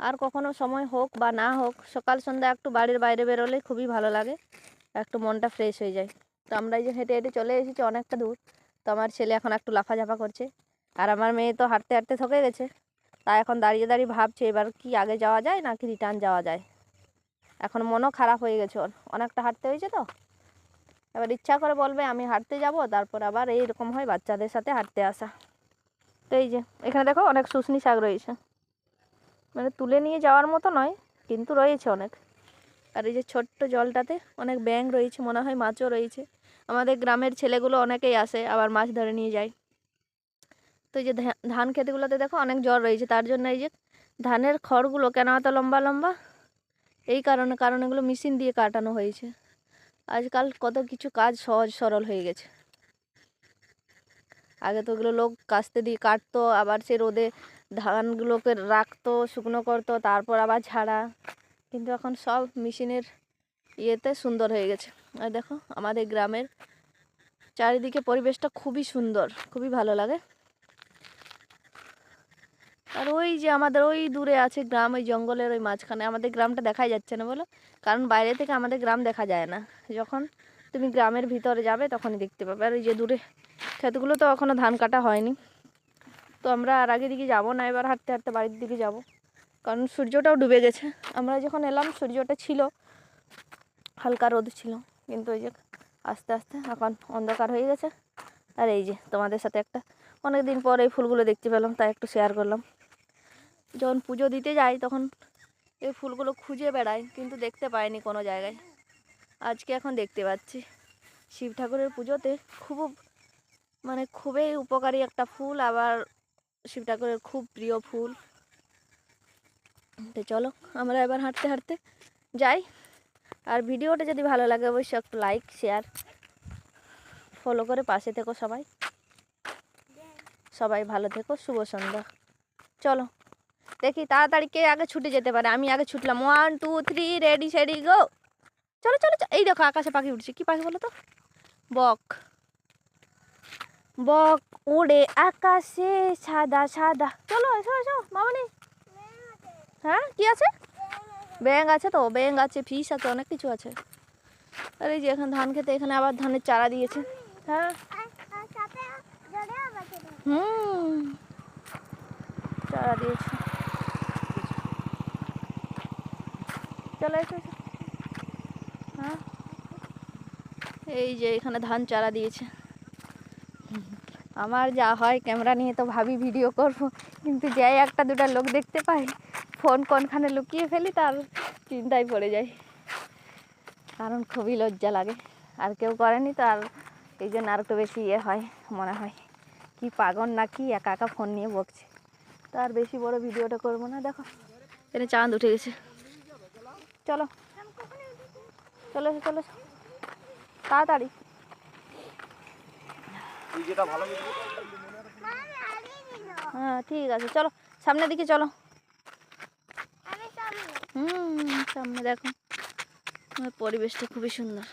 আর কখনো সময় হোক বা না হোক, সকাল, সন্ধ্যা একটু বাড়ির বাইরে বেরোলে খুবই ভালো লাগে। একটু মনটা ফ্রেশ হয়ে যায়। তো আমরা এই যে হেঁটে হেঁটে চলে এসেছি অনেকটা দূর। তো আমার ছেলে এখন একটু লাফাঝাফা করছে। আর আমার মেয়ে তো হাঁটতে হাঁটতে থকে গেছে। তা এখন দাঁড়িয়ে দাঁড়িয়ে ভাবছে এবার কি আগে যাওয়া যায় নাকি রিটার্ন যাওয়া যায়। এখন মনও খারাপ হয়ে গেছে ওর। অনেকটা হাঁটতে হয়েছে তো। এবার ইচ্ছা করে বলবে আমি হাঁটতে যাব, তারপর আবার এইরকম হয় বাচ্চাদের সাথে হাঁটতে আসা। তো এই যে, এখানে দেখো অনেক শুশনি শাক রয়েছে। মানে তুলে নিয়ে যাওয়ার মতো নয়, কিন্তু রয়েছে অনেক। আর এই যে ছোট্ট জলটাতে অনেক ব্যাঙ রয়েছে, মনে হয় মাছও রয়েছে। আমাদের গ্রামের ছেলেগুলো অনেকেই আসে, আবার মাছ ধরে নিয়ে যায়। তো এই যে ধান খেতেগুলোতে দেখো অনেক জল রয়েছে, তার জন্য এই যে ধানের খড়গুলো কেন এত লম্বা লম্বা? এই কারণে, কারণ এগুলো মেশিন দিয়ে কাটানো হয়েছে। আজকাল কত কিছু কাজ সহজ সরল হয়ে গেছে। আগে তো ওগুলো লোক কাস্তে দিয়ে কাটতো, আবার সে রোদে ধানগুলোকে রাখতো, শুকনো করতো, তারপর আবার ঝাড়া। কিন্তু এখন সব মেশিনের ইয়েতে সুন্দর হয়ে গেছে। আর দেখো, আমাদের গ্রামের চারিদিকে পরিবেশটা খুবই সুন্দর, খুবই ভালো লাগে। আর ওই যে আমাদের ওই দূরে আছে গ্রাম, ওই জঙ্গলের ওই মাঝখানে, আমাদের গ্রামটা দেখাই যাচ্ছে না বলো? কারণ বাইরে থেকে আমাদের গ্রাম দেখা যায় না। যখন তুমি গ্রামের ভিতরে যাবে, তখনই দেখতে পাবে। আর ওই যে দূরে, ক্ষেতগুলো তো এখনও ধান কাটা হয়নি। তো আমরা আর আগে দিকে যাব না, এবার হাঁটতে হাঁটতে বাড়ির দিকে যাব। কারণ সূর্যটাও ডুবে গেছে। আমরা যখন এলাম, সূর্যটা ছিল, হালকা রোদ ছিল। কিন্তু ওই যে আস্তে আস্তে এখন অন্ধকার হয়ে গেছে। আর এই যে তোমাদের সাথে একটা অনেক দিন পর এই ফুলগুলো দেখতে পেলাম, তাই একটু শেয়ার করলাম। যখন পুজো দিতে যাই, তখন এই ফুলগুলো খুঁজে বেড়াই, কিন্তু দেখতে পাইনি কোনো জায়গায়। আজকে এখন দেখতে পাচ্ছি। শিব ঠাকুরের পুজোতে খুব মানে খুবই উপকারী একটা ফুল, আবার শিব ঠাকুরের খুব প্রিয় ফুল। তো চলো, আমরা এবার হাঁটতে হাঁটতে যাই। আর ভিডিওটা যদি ভালো লাগে, অবশ্যই একটু লাইক শেয়ার ফলো করে পাশে থেকো সবাই। সবাই ভালো থেকো, শুভ সন্ধ্যা। চলো, দেখি তাড়াতাড়ি কে আগে ছুটে যেতে পারে। আমি আগে ছুটলাম। One two three ready steady go চলো চলো। এই দেখো, আকাশে পাখি উঠছে। কি পাখি বলো তো? বক। বক উড়ে আকাশে সাদা সাদা। চলো, এসো এসো, মামনি। হ্যাঁ কি আছে? ব্যাং আছে তো ব্যাং আছে ফিস আছে, অনেক কিছু আছে। আর এই যে এখানে ধান খেতে, এখানে আবার ধানের চারা দিয়েছে। হ্যাঁ। হুম। চারা দিয়েছে। চলো এসো। হ্যাঁ। এই যে এখানে ধান চারা দিয়েছে। আমার যা হয় ক্যামেরা নিয়ে তো ভাবি ভিডিও করব। কিন্তু যাই একটা দুটা লোক দেখতে পাই। ফোন কোনখানে লুকিয়ে ফেলি তার চিন্তায় পড়ে যাই। কারণ খুবই লজ্জা লাগে। আর কেউ করেনি তো আর এই জন্য আর একটু বেশি ইয়ে হয় মনে হয়। কি পাগল না কি একা একা ফোন নিয়ে বকছে। তো আর বেশি বড় ভিডিওটা করব না দেখো। এখানে চাঁদ উঠে গেছে। চলো। চলো এসো, হ্যাঁ ঠিক আছে চলো সামনের দিকে চলো। হুম সামনে দেখো। পরিবেশটা খুবই সুন্দর।